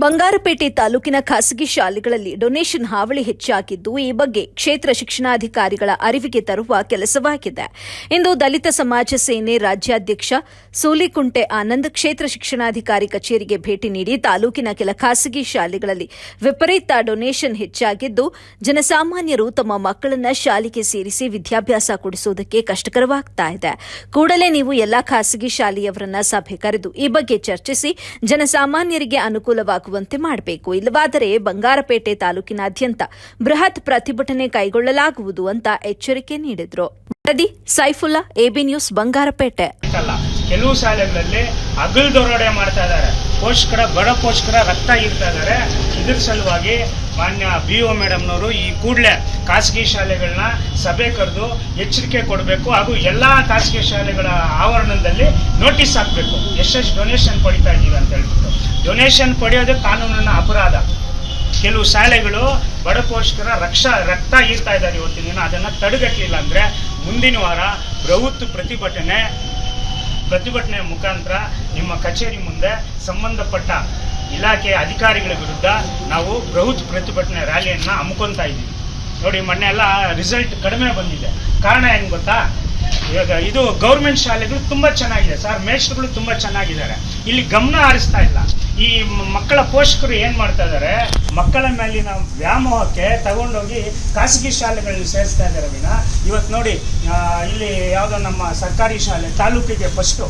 ಬಂಗಾರಪೇಟೆ ತಾಲೂಕಿನ ಖಾಸಗಿ ಶಾಲೆಗಳಲ್ಲಿ ಡೊನೇಷನ್ ಹಾವಳಿ ಹೆಚ್ಚಾಗಿದ್ದು, ಈ ಬಗ್ಗೆ ಕ್ಷೇತ್ರ ಶಿಕ್ಷಣಾಧಿಕಾರಿಗಳ ಅರಿವಿಗೆ ತರುವ ಕೆಲಸವಾಗಿದೆ. ಇಂದು ದಲಿತ ಸಮಾಜ ಸೇನೆ ರಾಜ್ಯಾಧ್ಯಕ್ಷ ಸೂಲಿಕುಂಟೆ ಆನಂದ್ ಕ್ಷೇತ್ರ ಶಿಕ್ಷಣಾಧಿಕಾರಿ ಕಚೇರಿಗೆ ಭೇಟಿ ನೀಡಿ ತಾಲೂಕಿನ ಕೆಲ ಖಾಸಗಿ ಶಾಲೆಗಳಲ್ಲಿ ವಿಪರೀತ ಡೊನೇಷನ್ ಹೆಚ್ಚಾಗಿದ್ದು, ಜನಸಾಮಾನ್ಯರು ತಮ್ಮ ಮಕ್ಕಳನ್ನ ಶಾಲೆಗೆ ಸೇರಿಸಿ ವಿದ್ಯಾಭ್ಯಾಸ ಕೊಡಿಸುವುದಕ್ಕೆ ಕಷ್ಟಕರವಾಗ್ತಾ ಇದೆ. ಕೂಡಲೇ ನೀವು ಎಲ್ಲಾ ಖಾಸಗಿ ಶಾಲೆಯವರನ್ನ ಸಭೆ ಕರೆದು ಈ ಬಗ್ಗೆ ಚರ್ಚಿಸಿ, ಜನಸಾಮಾನ್ಯರಿಗೆ ಅನುಕೂಲವಾಗುವಂತೆ ಮಾಡಬೇಕು. ಇಲ್ಲವಾದರೆ ಬಂಗಾರಪೇಟೆ ತಾಲೂಕಿನಾದ್ಯಂತ ಬೃಹತ್ ಪ್ರತಿಭಟನೆ ಕೈಗೊಳ್ಳಲಾಗುವುದು ಅಂತ ಎಚ್ಚರಿಕೆ ನೀಡಿದ್ರು. ವರದಿ, ಸೈಫುಲ್ಲಾ, ಎಬಿ ನ್ಯೂಸ್, ಬಂಗಾರಪೇಟೆ. ಕೆಲವು ಶಾಲೆಗಳಲ್ಲಿ ಅಗಲ್ ದೊರಡೆ ಮಾಡ್ತಾ ಇದ್ದಾರೆ. ಪೋಷಕರ, ಬಡ ಪೋಷಕರ ರಕ್ತ ಇರ್ತಾ ಇದ್ದಾರೆ. ಇದ್ರ ಸಲುವಾಗಿ ಮಾನ್ಯ ಬಿ ಒ ಮೇಡಮ್ನವರು ಈ ಕೂಡಲೇ ಖಾಸಗಿ ಶಾಲೆಗಳನ್ನ ಸಭೆ ಕರೆದು ಎಚ್ಚರಿಕೆ ಕೊಡಬೇಕು ಹಾಗೂ ಎಲ್ಲ ಖಾಸಗಿ ಶಾಲೆಗಳ ಆವರಣದಲ್ಲಿ ನೋಟಿಸ್ ಹಾಕಬೇಕು. ಎಷ್ಟೆಷ್ಟು ಡೊನೇಷನ್ ಪಡಿತಾ ಇದ್ದೀವಿ ಅಂತ ಹೇಳ್ಬಿಟ್ಟು. ಡೊನೇಷನ್ ಪಡೆಯೋದು ಕಾನೂನಿನ ಅಪರಾಧ. ಕೆಲವು ಶಾಲೆಗಳು ಬಡ ಪೋಷಕರ ರಕ್ಷ, ರಕ್ತ ಈರ್ತಾ ಇದ್ದಾರೆ ಇವತ್ತಿನ ದಿನ. ಅದನ್ನು ತಡೆಗಟ್ಟಲಿಲ್ಲ ಅಂದರೆ ಮುಂದಿನ ವಾರ ಬೃಹತ್ ಪ್ರತಿಭಟನೆ ಪ್ರತಿಭಟನೆ ಮುಖಾಂತರ ನಿಮ್ಮ ಕಚೇರಿ ಮುಂದೆ ಸಂಬಂಧಪಟ್ಟ ಇಲಾಖೆಯ ಅಧಿಕಾರಿಗಳ ವಿರುದ್ಧ ನಾವು ಬೃಹತ್ ಪ್ರತಿಭಟನೆ ರ್ಯಾಲಿಯನ್ನು ಹಮ್ಮಿಕೊತಾ ಇದ್ದೀವಿ. ನೋಡಿ, ಮೊನ್ನೆ ಎಲ್ಲ ರಿಸಲ್ಟ್ ಕಡಿಮೆ ಬಂದಿದೆ. ಕಾರಣ ಏನು ಗೊತ್ತಾ? ಇವಾಗ ಇದು ಗೌರ್ಮೆಂಟ್ ಶಾಲೆಗಳು ತುಂಬ ಚೆನ್ನಾಗಿದೆ. ಸರ್ ಮೇಷ್ಟ್ರುಗಳು ತುಂಬ ಚೆನ್ನಾಗಿದ್ದಾರೆ. ಇಲ್ಲಿ ಗಮನ ಹರಿಸ್ತಾ ಇಲ್ಲ. ಈ ಮಕ್ಕಳ ಪೋಷಕರು ಏನು ಮಾಡ್ತಾ ಇದ್ದಾರೆ ಮಕ್ಕಳ ಮೇಲಿನ ವ್ಯಾಮೋಹಕ್ಕೆ ತಗೊಂಡೋಗಿ ಖಾಸಗಿ ಶಾಲೆಗಳಲ್ಲಿ ಸೇರಿಸ್ತಾ ಇದ್ದಾರೆ ವಿನ ಇವತ್ತು ನೋಡಿ ಇಲ್ಲಿ ಯಾವುದೋ ನಮ್ಮ ಸರ್ಕಾರಿ ಶಾಲೆ ತಾಲೂಕಿಗೆ ಫಸ್ಟು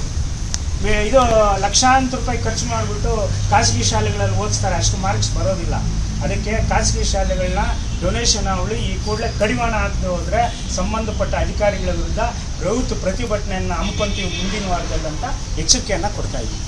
ಇದು ಲಕ್ಷಾಂತರ ರೂಪಾಯಿ ಖರ್ಚು ಮಾಡಿಬಿಟ್ಟು ಖಾಸಗಿ ಶಾಲೆಗಳಲ್ಲಿ ಓದಿಸ್ತಾರೆ. ಅಷ್ಟು ಮಾರ್ಕ್ಸ್ ಬರೋದಿಲ್ಲ. ಅದಕ್ಕೆ ಖಾಸಗಿ ಶಾಲೆಗಳನ್ನ ಡೊನೇಷನ್ ಅವಳು ಈ ಕೂಡಲೇ ಕಡಿವಾಣ ಆಗದೆ ಹೋದರೆ ಸಂಬಂಧಪಟ್ಟ ಅಧಿಕಾರಿಗಳ ವಿರುದ್ಧ ಬೃಹತ್ ಪ್ರತಿಭಟನೆಯನ್ನು ಹಮ್ಮಿಕೊಂತೀವಿ ಮುಂದಿನ ವಾರದಲ್ಲಿ ಅಂತ ಎಚ್ಚರಿಕೆಯನ್ನು ಕೊಡ್ತಾ ಇದ್ದೀವಿ.